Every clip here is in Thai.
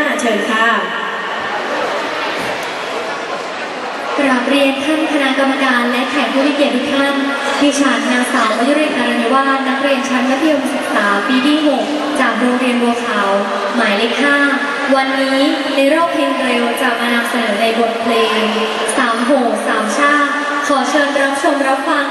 าเชิญค่ะกราบเรียนท่านคณะกรรมการและแขกผู้มีเกียรติทุกท่านดิฉันนางสาววยุรินารนวาสนักเรียนชั้นมัธยมศึกษาปีที่ 6 จากโรงเรียนบัวขาว หมายเลขห้าวันนี้ในรอบเพลงเร็วจะมานำเสนอในบทเพลงสามโหสามชาขอเชิญรับชมรับฟัง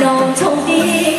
浓重的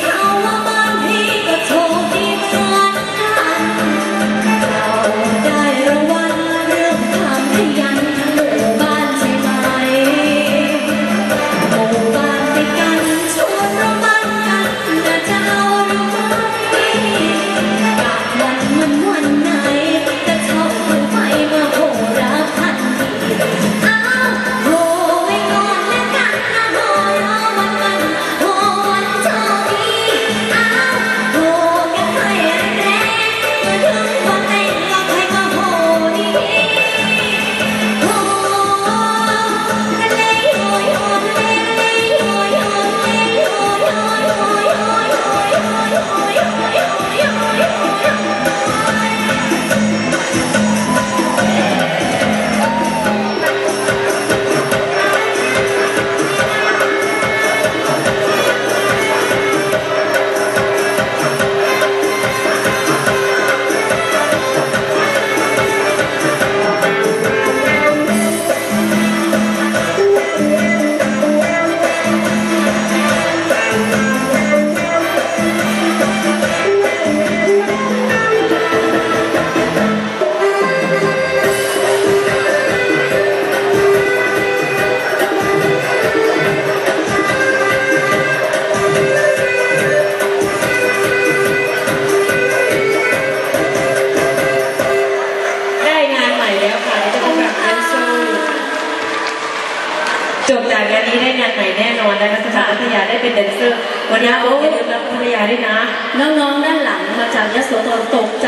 จบจากงานนี้ได้งานไหนแน่นอนนะคะสถานพัทยาได้เป็นแดนเซอร์ วันนี้โอ้ยรับพัทยาด้วยนะ น้องๆด้านหลังมาจากยโสธรตกใจ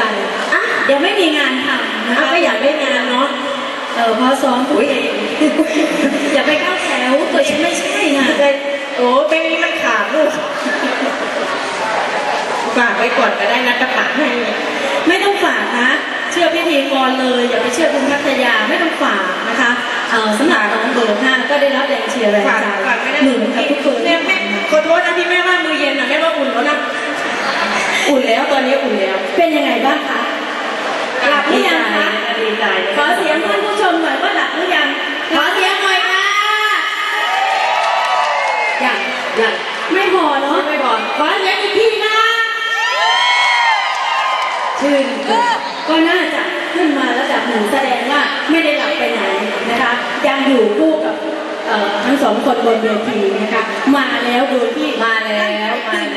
อะยังไม่มีงานทำนะคะก็อยากได้งานเนาะเออพอซ้อมถุยอย่าไปเข้าแถวตัวเองไม่ใช่นะโอ้เป้นี่มันขาดลูกฝากไปก่อนก็ได้นะกระถางให้ไม่ต้องฝากนะเชื่อพิธีกรเลย อย่าไปเชื่อคุณพัทยาไม่ต้องฝากนะคะสำหรับน้องเบอร์ห้า ก็ได้รับแรงเชียร์แรงฝากใจฝากไม่ได้หนึ่งกับทุกคนแม่แม่ขอโทษนะที่แม่ว่ามือเย็นนะแม่ว่าอุ่นแล้วนะอุ่นแล้วตอนนี้อุ่นแล้ว เป็นยังไงบ้างคะหลับหรือยังคะดีใจขอเสียงท่านผู้ชมหน่อยว่าหลับหรือยังขอเสียงหน่อยค่ะยังยังไม่พอเนาะไม่พอขอเสียงอีกทีนะชื่นก็น่าจะขึ้นมาระดับหนึ่งแสดงว่าไม่ได้หลับไปไหนนะคะ ยังอยู่คู่กับเอ่อ ทั้งสองคนบนเวทีนะคะ มาแล้วโดยที่มาแล้วมาแล้วตื่น